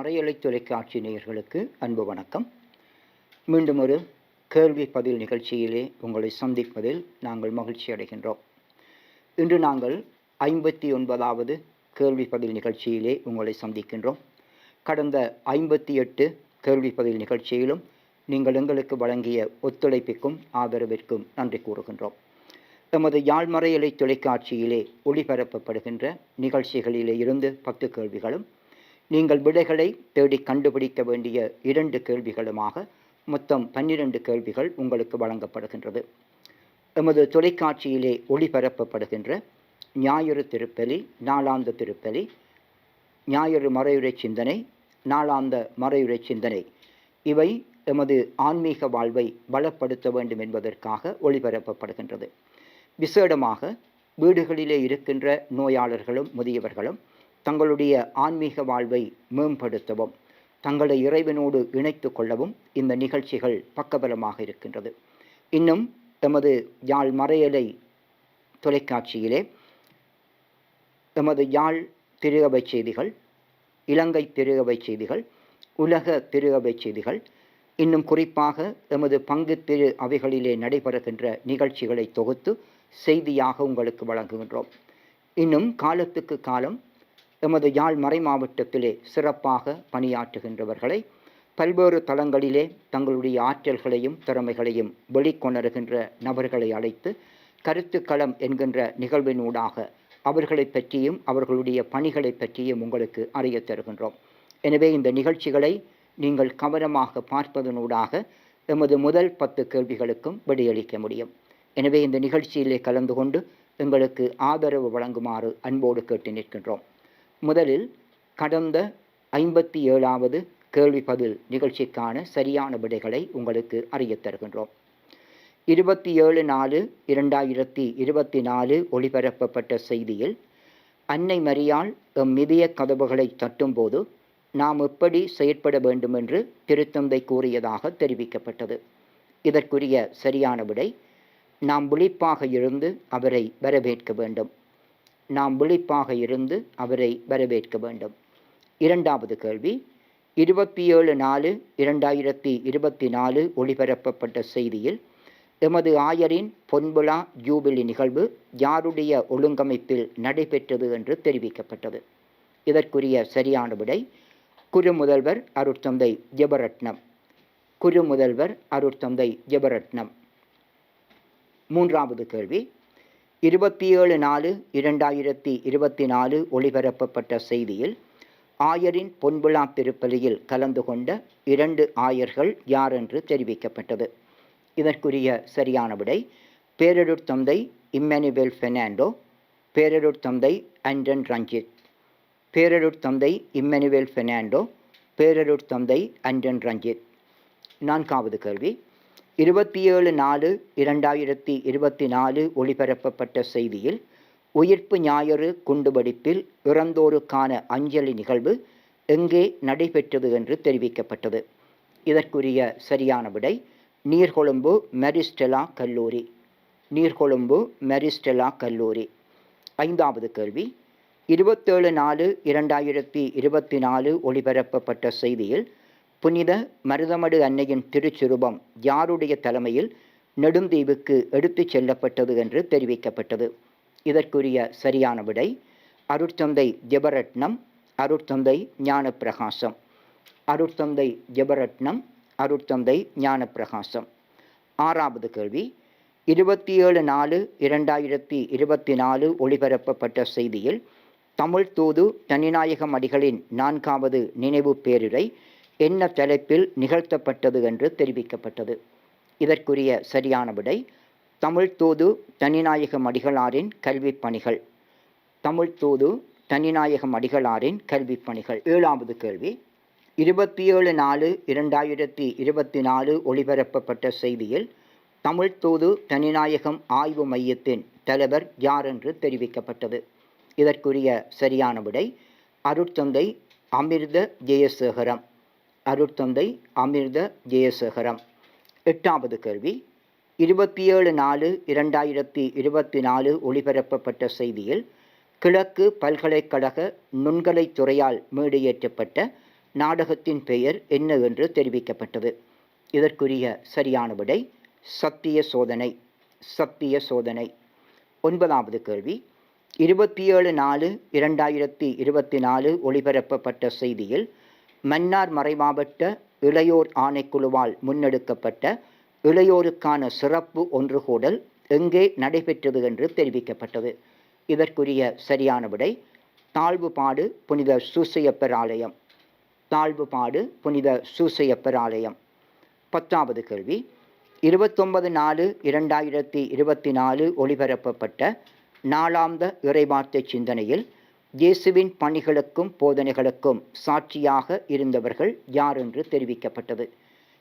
மறையலை தொலைக்காட்சி நேயர்களுக்கு அன்பு வணக்கம். மீண்டும் ஒரு கேள்வி பதில் நிகழ்ச்சியிலே உங்களை சந்திப்பதில் நாங்கள் மகிழ்ச்சி அடைகின்றோம். இன்று நாங்கள் ஐம்பத்தி ஒன்பதாவது கேள்வி பதில் நிகழ்ச்சியிலே உங்களை சந்திக்கின்றோம். கடந்த ஐம்பத்தி எட்டு கேள்வி பதில் நிகழ்ச்சியிலும் நீங்கள் எங்களுக்கு வழங்கிய ஒத்துழைப்பிற்கும் ஆதரவிற்கும் நன்றி கூறுகின்றோம். எமது யாழ்மறையலை தொலைக்காட்சியிலே ஒளிபரப்பப்படுகின்ற நிகழ்ச்சிகளிலே இருந்து பத்து கேள்விகளும் நீங்கள் விடைகளை தேடி கண்டுபிடிக்க வேண்டிய இரண்டு கேள்விகளுமாக மொத்தம் பன்னிரண்டு கேள்விகள் உங்களுக்கு வழங்கப்படுகின்றது. எமது தொலைக்காட்சியிலே ஒளிபரப்பப்படுகின்ற ஞாயிறு திருப்பலி நாளாந்த திருப்பலி ஞாயிறு மறையுரை சிந்தனை நாளாந்த மறையுரை சிந்தனை. இவை எமது ஆன்மீக வாழ்வை பலப்படுத்த வேண்டும் என்பதற்காக ஒளிபரப்பப்படுகின்றது. விசேடமாக வீடுகளிலே இருக்கின்ற நோயாளர்களும் முதியவர்களும் தங்களுடைய ஆன்மீக வாழ்வை மேம்படுத்தவும் தங்களை இறைவனோடு இணைத்து கொள்ளவும் இந்த நிகழ்ச்சிகள் பக்கபலமாக இருக்கின்றது. இன்னும் எமது யாழ் மறையலை தொலைக்காட்சியிலே எமது யாழ் திருகவை செய்திகள் இலங்கை திருகவை செய்திகள் உலக திருகவை செய்திகள் இன்னும் குறிப்பாக எமது பங்கு திரு அவைகளிலே நடைபெறுகின்ற நிகழ்ச்சிகளை தொகுத்து செய்தியாக உங்களுக்கு வழங்குகின்றோம். இன்னும் காலத்துக்கு காலம் எமது யாழ் மறை மாவட்டத்திலே சிறப்பாக பணியாற்றுகின்றவர்களை பல்வேறு தளங்களிலே தங்களுடைய ஆற்றல்களையும் திறமைகளையும் வெளிக்கொணருகின்ற நபர்களை அழைத்து கருத்துக்களம் என்கின்ற நிகழ்வினூடாக அவர்களை பற்றியும் அவர்களுடைய பணிகளை பற்றியும் உங்களுக்கு அறிய தருகின்றோம். எனவே இந்த நிகழ்ச்சிகளை நீங்கள் கவனமாக பார்ப்பதனூடாக எமது முதல் பத்து கேள்விகளுக்கும் விடையளிக்க முடியும். எனவே இந்த நிகழ்ச்சியிலே கலந்து கொண்டு எங்களுக்கு ஆதரவு வழங்குமாறு அன்போடு கேட்டு நிற்கின்றோம். முதலில் கடந்த ஐம்பத்தி ஏழாவது கேள்வி பதில் நிகழ்ச்சிக்கான சரியான விடைகளை உங்களுக்கு அறியத் தருகின்றோம். இருபத்தி ஏழு நாலு இரண்டாயிரத்தி இருபத்தி நாலு ஒளிபரப்பப்பட்ட செய்தியில் அன்னை மரியால் எம் மிதிய கதவுகளை தட்டும்போது நாம் எப்படி செயற்பட வேண்டும் என்று திருத்தந்தை கூறியதாக தெரிவிக்கப்பட்டது. இதற்குரிய சரியான விடை நாம் விழிப்பாக இருந்து அவரை வரவேற்க வேண்டும். நாம் விழிப்பாக இருந்து அவரை வரவேற்க வேண்டும். இரண்டாவது கேள்வி இருபத்தி ஏழு நாலு இரண்டாயிரத்தி இருபத்தி நாலு ஒளிபரப்பப்பட்ட செய்தியில் எமது ஆயரின் பொன்விழா ஜூபிலி நிகழ்வு யாருடைய ஒழுங்கமைப்பில் நடைபெற்றது என்று தெரிவிக்கப்பட்டது. இதற்குரிய சரியான விடை குருமுதல்வர் அருட்தந்தை ஜெபரட்னம். குருமுதல்வர் அருட்தந்தை ஜெபரட்னம். மூன்றாவது கேள்வி இருபத்தி ஏழு நாலு இரண்டாயிரத்தி இருபத்தி நாலு ஒளிபரப்பப்பட்ட செய்தியில் ஆயரின் பொன்விழா திருப்பலியில் கலந்து கொண்ட இரண்டு ஆயர்கள் யார் என்று தெரிவிக்கப்பட்டது. இதற்குரிய சரியான விடை பேரருட் தந்தை இம்மானுவேல் பெர்னாண்டோ பேரருட் தந்தை அண்டன் ரஞ்சித். பேரருட் தந்தை இம்மானுவேல் பெர்னாண்டோ பேரருட் தந்தை அண்டன் ரஞ்சித். நான்காவது கேள்வி இருபத்தி ஏழு நாலு இரண்டாயிரத்தி இருபத்தி நாலு ஒளிபரப்பப்பட்ட செய்தியில் உயிர்ப்பு ஞாயிறு குண்டுவெடிப்பில் இறந்தோருக்கான அஞ்சலி நிகழ்வு எங்கே நடைபெற்றது என்று தெரிவிக்கப்பட்டது. இதற்குரிய சரியான விடை நீர்கொழும்பு மெரிஸ்டெலா கல்லூரி. நீர்கொழும்பு மெரிஸ்டெலா கல்லூரி. ஐந்தாவது கேள்வி இருபத்தேழு நாலு இரண்டாயிரத்தி இருபத்தி நாலு ஒளிபரப்பப்பட்ட செய்தியில் புனித மருதமடு அன்னையின் திருச்சுரூபம் யாருடைய தலைமையில் நெடுந்தீவுக்கு எடுத்துச் செல்லப்பட்டது என்று தெரிவிக்கப்பட்டது. இதற்குரிய சரியான விடை அருட்தந்தை ஜெபரட்னம் அருட்தந்தை ஞானப்பிரகாசம். அருட்தந்தை ஜெபரட்னம் அருட்தந்தை ஞானப்பிரகாசம். ஆறாவது கேள்வி இருபத்தி ஏழு நாலு இரண்டாயிரத்தி இருபத்தி நாலு ஒளிபரப்பப்பட்ட செய்தியில் தமிழ் தூது தனிநாயகம் அடிகளின் நான்காவது நினைவு பேருரை என்ன தலைப்பில் நிகழ்த்தப்பட்டது என்று தெரிவிக்கப்பட்டது. இதற்குரிய சரியான விடை தமிழ் தூது தனிநாயகம் அடிகளாரின் கல்விப் பணிகள். தமிழ் தூது தனிநாயகம் அடிகளாரின் கல்விப் பணிகள். ஏழாவது கேள்வி. இருபத்தி ஏழு நாலு இரண்டாயிரத்தி இருபத்தி நாலு ஒளிபரப்பப்பட்ட செய்தியில் தமிழ் தூது தனிநாயகம் ஆய்வு மையத்தின் தலைவர் யார் என்று தெரிவிக்கப்பட்டது. இதற்குரிய சரியான விடை அருட்தந்தை அமிர்த ஜெயசேகரம். அருட்தந்தை அமிர்த ஜெயசேகரம். எட்டாவது கேள்வி இருபத்தி ஏழு நாலு இரண்டாயிரத்தி இருபத்தி நாலு ஒளிபரப்பப்பட்ட செய்தியில் கிழக்கு பல்கலைக்கழக நுண்கலைத் துறையால் மேடையேற்றப்பட்ட நாடகத்தின் பெயர் என்ன என்று தெரிவிக்கப்பட்டது. இதற்குரிய சரியான விடை சத்திய சோதனை. சத்திய சோதனை. ஒன்பதாவது கேள்வி இருபத்தி ஏழு நாலு இரண்டாயிரத்தி இருபத்தி நாலு ஒளிபரப்பப்பட்ட செய்தியில் மன்னார் மறைமாவட்ட இளையோர் ஆணைக்குழுவால் முன்னெடுக்கப்பட்ட இளையோருக்கான சிறப்பு ஒன்றுகூடல் எங்கே நடைபெற்றது என்று தெரிவிக்கப்பட்டது. இதற்குரிய சரியான விடை தாழ்வுபாடு புனித சூசையப்பர் ஆலயம். தாழ்வுபாடு புனித சூசையப்பர் ஆலயம். பத்தாவது கேள்வி. இருபத்தொன்பது நாலு இரண்டாயிரத்தி இருபத்தி நாலு ஒளிபரப்பப்பட்ட நாளாந்த இறைவார்த்தை சிந்தனையில் இயேசுவின் பணிகளுக்கும் போதனைகளுக்கும் சாட்சியாக இருந்தவர்கள் யார் என்று தெரிவிக்கப்பட்டது.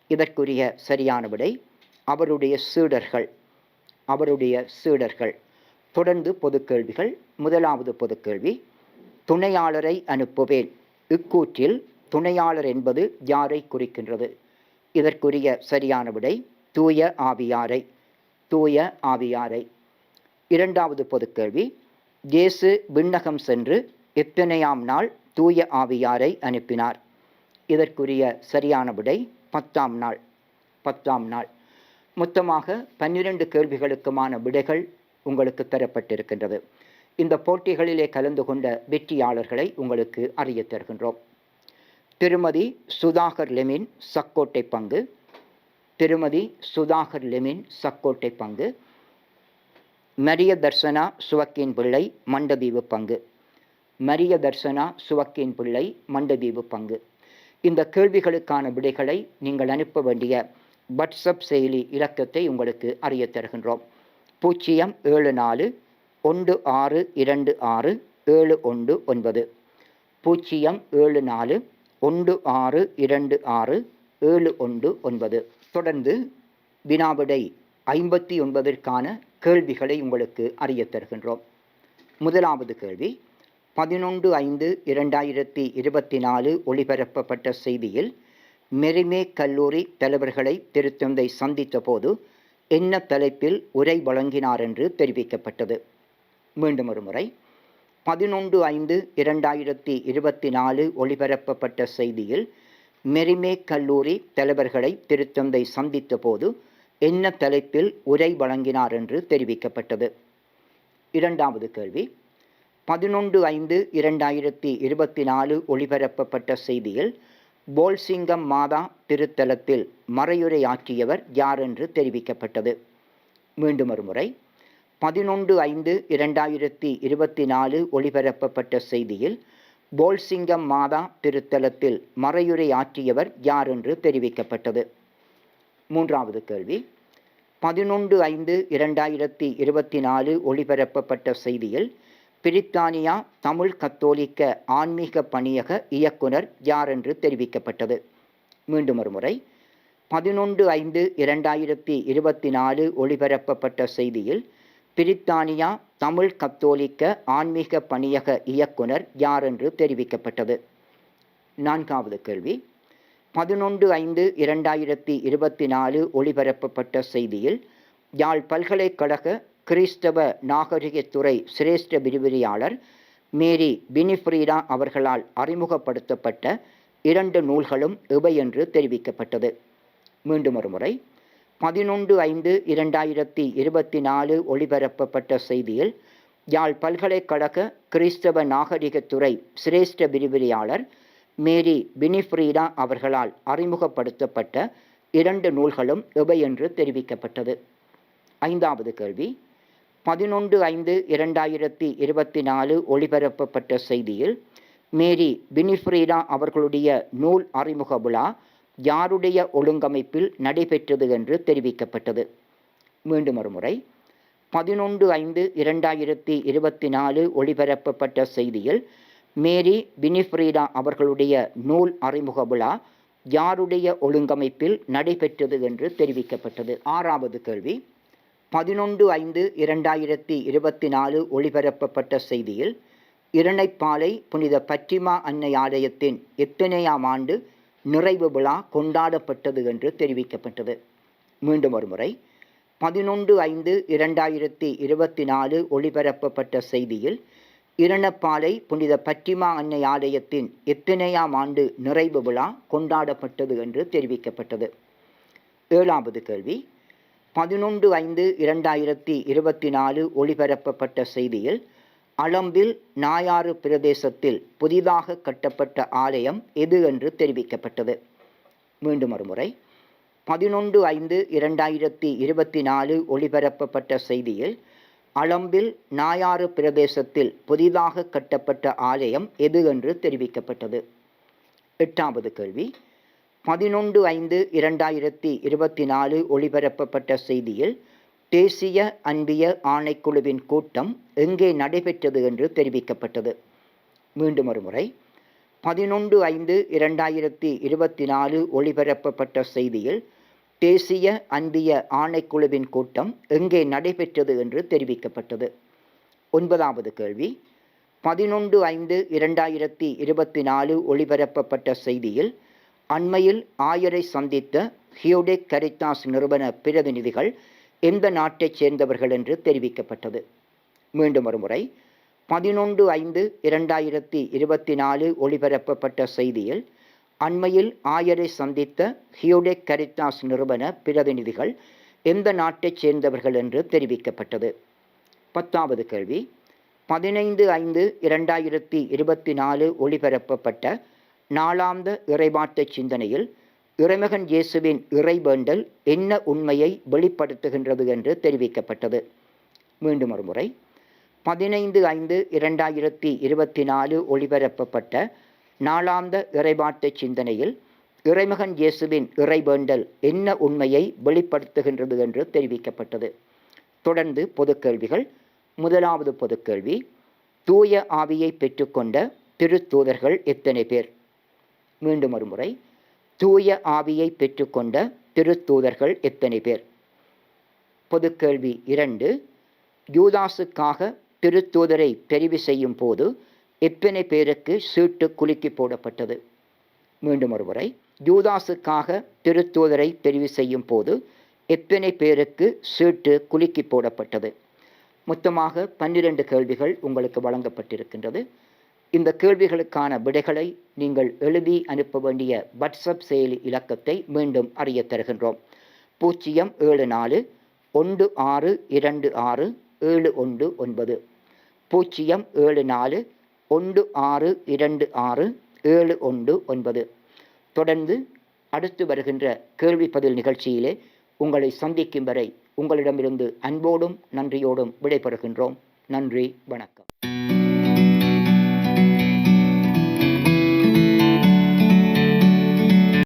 இதற்குரிய சரியான விடை அவருடைய சீடர்கள். அவருடைய சீடர்கள். தொடர்ந்து பொதுக்கேள்விகள். முதலாவது பொதுக்கேள்வி துணையாளரை அனுப்புவேன். இக்கூற்றில் துணையாளர் என்பது யாரை குறிக்கின்றது? இதற்குரிய சரியான விடை தூய ஆவியாரை. தூய ஆவியாரை. இரண்டாவது பொதுக்கேள்வி இயேசு விண்ணகம் சென்று எத்தனையாம் நாள் தூய ஆவியாரை அனுப்பினார். இதற்குரிய சரியான விடை பத்தாம் நாள். பத்தாம் நாள். மொத்தமாக பன்னிரண்டு கேள்விகளுக்குமான விடைகள் உங்களுக்கு தரப்பட்டிருக்கின்றது. இந்த போட்டிகளிலே கலந்து கொண்ட வெற்றியாளர்களை உங்களுக்கு அறிய தருகின்றோம். திருமதி சுதாகர் லெமின் சக்கோட்டை பங்கு. திருமதி சுதாகர் லெமின் சக்கோட்டை பங்கு. மரிய தர்சனா சுவக்கின் பிள்ளை மண்டதீவு பங்கு. மரிய தர்சனா சுவக்கின் பிள்ளை மண்டதீவு பங்கு. இந்த கேள்விகளுக்கான விடைகளை நீங்கள் அனுப்ப வேண்டிய வாட்ஸ்அப் செயலி இலக்கத்தை உங்களுக்கு அறிய தருகின்றோம். பூஜ்ஜியம் ஏழு நாலு ஒன்று ஆறு இரண்டு ஆறு ஏழு ஒன்று ஒன்பது. பூஜ்ஜியம் ஏழு நாலு ஒன்று ஆறு இரண்டு ஆறு ஏழு ஒன்று ஒன்பது. தொடர்ந்து வினாவிடை ஐம்பத்தி ஒன்பதற்கான கேள்விகளை உங்களுக்கு அறிய தருகின்றோம். முதலாவது கேள்வி பதினொன்று ஐந்து இரண்டாயிரத்தி இருபத்தி நாலு ஒளிபரப்பப்பட்ட செய்தியில் மெரிமே கல்லூரி தலைவர்களை திருத்தந்தை சந்தித்த போது என்ன தலைப்பில் உரை வழங்கினார் என்று தெரிவிக்கப்பட்டது. மீண்டும் ஒரு முறை பதினொன்று ஐந்து இரண்டாயிரத்தி இருபத்தி நாலு ஒளிபரப்பப்பட்ட செய்தியில் மெரிமே கல்லூரி தலைவர்களை திருத்தந்தை சந்தித்த போது என்ன தலைப்பில் உரை வழங்கினார் என்று தெரிவிக்கப்பட்டது? இரண்டாவது கேள்வி. பதினொன்று ஐந்து இரண்டாயிரத்தி இருபத்தி நாலு ஒளிபரப்பப்பட்ட செய்தியில் போல்சிங்கம் மாதா திருத்தலத்தில் மறையுரையாற்றியவர் யார் என்று தெரிவிக்கப்பட்டது? மீண்டும் ஒரு முறை பதினொன்று ஐந்து இரண்டாயிரத்தி இருபத்தி நாலு ஒளிபரப்பப்பட்ட செய்தியில் போல்சிங்கம் மாதா திருத்தலத்தில் மறையுரையாற்றியவர் யார் என்று தெரிவிக்கப்பட்டது? மூன்றாவது கேள்வி. பதினொன்று ஐந்து இரண்டாயிரத்தி இருபத்தி நாலு ஒளிபரப்பப்பட்ட செய்தியில் பிரித்தானியா தமிழ் கத்தோலிக்க ஆன்மீக பணியக இயக்குனர் யார் என்று தெரிவிக்கப்பட்டது? மீண்டும் ஒரு முறை பதினொன்று ஐந்து இரண்டாயிரத்தி இருபத்தி நாலு ஒளிபரப்பப்பட்ட செய்தியில் பிரித்தானியா தமிழ் கத்தோலிக்க ஆன்மீக பணியக இயக்குனர் யார் என்று தெரிவிக்கப்பட்டது? நான்காவது கேள்வி. பதினொன்று ஐந்து இரண்டாயிரத்தி இருபத்தி நாலு ஒளிபரப்பப்பட்ட செய்தியில் யாழ் பல்கலைக்கழக கிறிஸ்தவ நாகரிகத்துறை சிரேஷ்ட விரிவுரையாளர் மேரி பினிஃப்ரீடா அவர்களால் அறிமுகப்படுத்தப்பட்ட இரண்டு நூல்களும் இவை என்று தெரிவிக்கப்பட்டது. மீண்டும் ஒரு முறை பதினொன்று ஐந்து இரண்டாயிரத்தி இருபத்தி நாலு ஒளிபரப்பப்பட்ட செய்தியில் யாழ் பல்கலைக்கழக கிறிஸ்தவ நாகரிகத்துறை சிரேஷ்ட விரிவுரையாளர் மேரி பினிஃப்ரீடா அவர்களால் அறிமுகப்படுத்தப்பட்ட இரண்டு நூல்களும் எவை என்று தெரிவிக்கப்பட்டது. ஐந்தாவது கேள்வி. பதினொன்று ஐந்து இரண்டாயிரத்தி இருபத்தி நாலு ஒளிபரப்பப்பட்ட செய்தியில் மேரி பினிஃப்ரீடா அவர்களுடைய நூல் அறிமுக விழா யாருடைய ஒழுங்கமைப்பில் நடைபெற்றது என்று தெரிவிக்கப்பட்டது. மீண்டும் ஒருமுறை. பதினொன்று ஐந்து இரண்டாயிரத்தி இருபத்தி நாலு ஒளிபரப்பப்பட்ட செய்தியில் மேரி பினிஃப்ரீடா அவர்களுடைய நூல் அறிமுக விழா யாருடைய ஒழுங்கமைப்பில் நடைபெற்றது என்று தெரிவிக்கப்பட்டது? ஆறாவது கேள்வி. பதினொன்று ஐந்து இரண்டாயிரத்தி இருபத்தி நாலு ஒளிபரப்பப்பட்ட செய்தியில் இரணைப்பாலை புனித பற்றிமா அன்னை ஆலயத்தின் எத்தனையாம் ஆண்டு நிறைவு விழா கொண்டாடப்பட்டது என்று தெரிவிக்கப்பட்டது. மீண்டும் ஒரு முறை பதினொன்று ஐந்து இரண்டாயிரத்தி இருபத்தி நாலு ஒளிபரப்பப்பட்ட செய்தியில் இரணப்பாலை புனித பற்றிமா அன்னை ஆலயத்தின் எத்தனையாம் ஆண்டு நிறைவு விழா கொண்டாடப்பட்டது என்று தெரிவிக்கப்பட்டது. ஏழாவது கேள்வி. பதினொன்று ஐந்து இரண்டாயிரத்தி இருபத்தி நாலு ஒளிபரப்பப்பட்ட செய்தியில் அளம்பில் நாயாறு பிரதேசத்தில் புதிதாக கட்டப்பட்ட ஆலயம் எது என்று தெரிவிக்கப்பட்டது. மீண்டும் ஒருமுறை. பதினொன்று ஐந்து இரண்டாயிரத்தி இருபத்தி நாலு ஒளிபரப்பப்பட்ட செய்தியில் அளம்பில் நாயாறு பிரதேசத்தில் புதிதாக கட்டப்பட்ட ஆலயம் எது என்று தெரிவிக்கப்பட்டது? எட்டாவது கேள்வி. பதினொன்று ஐந்து இரண்டாயிரத்தி இருபத்தி நாலு ஒளிபரப்பப்பட்ட செய்தியில் தேசிய அன்பிய ஆணைக்குழுவின் கூட்டம் எங்கே நடைபெற்றது என்று தெரிவிக்கப்பட்டது. மீண்டும் ஒரு முறை. பதினொன்று ஐந்து இரண்டாயிரத்தி இருபத்தி நாலு ஒளிபரப்பப்பட்ட செய்தியில் தேசிய அன்பிய ஆணைக்குழுவின் கூட்டம் எங்கே நடைபெற்றது என்று தெரிவிக்கப்பட்டது. ஒன்பதாவது கேள்வி. பதினொன்று ஐந்து இரண்டாயிரத்தி இருபத்தி நாலு ஒளிபரப்பப்பட்ட செய்தியில் அண்மையில் ஆயரை சந்தித்த ஹியோடெக் கரித்தாஸ் நிறுவன பிரதிநிதிகள் எந்த நாட்டைச் சேர்ந்தவர்கள் என்று தெரிவிக்கப்பட்டது. மீண்டும் ஒருமுறை. பதினொன்று ஐந்து இரண்டாயிரத்தி இருபத்தி நாலு ஒளிபரப்பப்பட்ட செய்தியில் அண்மையில் ஆயரை சந்தித்த ஹியோடெக் கரித்தாஸ் நிறுவன பிரதிநிதிகள் எந்த நாட்டைச் சேர்ந்தவர்கள் என்று தெரிவிக்கப்பட்டது? பத்தாவது கேள்வி. பதினைந்து ஐந்து இரண்டாயிரத்தி இருபத்தி நாலு ஒளிபரப்பப்பட்ட நாளாந்த இறைபாட்டு சிந்தனையில் இறைமகன் இயேசுவின் இறைவேண்டல் என்ன உண்மையை வெளிப்படுத்துகின்றது என்று தெரிவிக்கப்பட்டது. மீண்டும் ஒரு முறை. பதினைந்து ஐந்து இரண்டாயிரத்தி இருபத்தி நாலு ஒளிபரப்பப்பட்ட நாளாந்த இறைபாட்டு சிந்தனையில் இறைமகன் இயேசுவின் இறைவேண்டல் என்ன உண்மையை வெளிப்படுத்துகின்றது என்று தெரிவிக்கப்பட்டது. தொடர்ந்து பொதுக்கேள்விகள் முதலாவது பொதுக்கேள்வி தூய ஆவியை பெற்றுக்கொண்ட திருத்தூதர்கள் எத்தனை பேர்? மீண்டும் ஒருமுறை தூய ஆவியை பெற்றுக்கொண்ட திருத்தூதர்கள் எத்தனை பேர்? பொதுக்கேள்வி இரண்டு யூதாசுக்காக திருத்தூதரை தெரிவு செய்யும் போது எத்தனை பேருக்கு சீட்டு குலுக்கி போடப்பட்டது? மீண்டும் ஒருமுறை ஜூதாஸுக்காக திருத்தூதரை தெரிவு செய்யும் போது எத்தனை பேருக்கு சீட்டு குலுக்கி போடப்பட்டது? மொத்தமாக பன்னிரண்டு கேள்விகள் உங்களுக்கு வழங்கப்பட்டிருக்கின்றது. இந்த கேள்விகளுக்கான விடைகளை நீங்கள் எழுதி அனுப்ப வேண்டிய வாட்ஸ்அப் செயலி இலக்கத்தை மீண்டும் அறிய தருகின்றோம். பூஜ்ஜியம் ஏழு நாலு ஒன்று ஆறு இரண்டு ஆறு ஏழு ஒன்று ஒன்பது. பூஜ்ஜியம் ஏழு நாலு ஒன்று ஆறு இரண்டு ஆறு ஏழு ஒன்று ஒன்பது. தொடர்ந்து அடுத்து வருகின்ற கேள்வி பதில் நிகழ்ச்சியிலே உங்களை சந்திக்கும் வரை உங்களிடமிருந்து அன்போடும் நன்றியோடும் விடைபெறுகின்றோம். நன்றி வணக்கம்.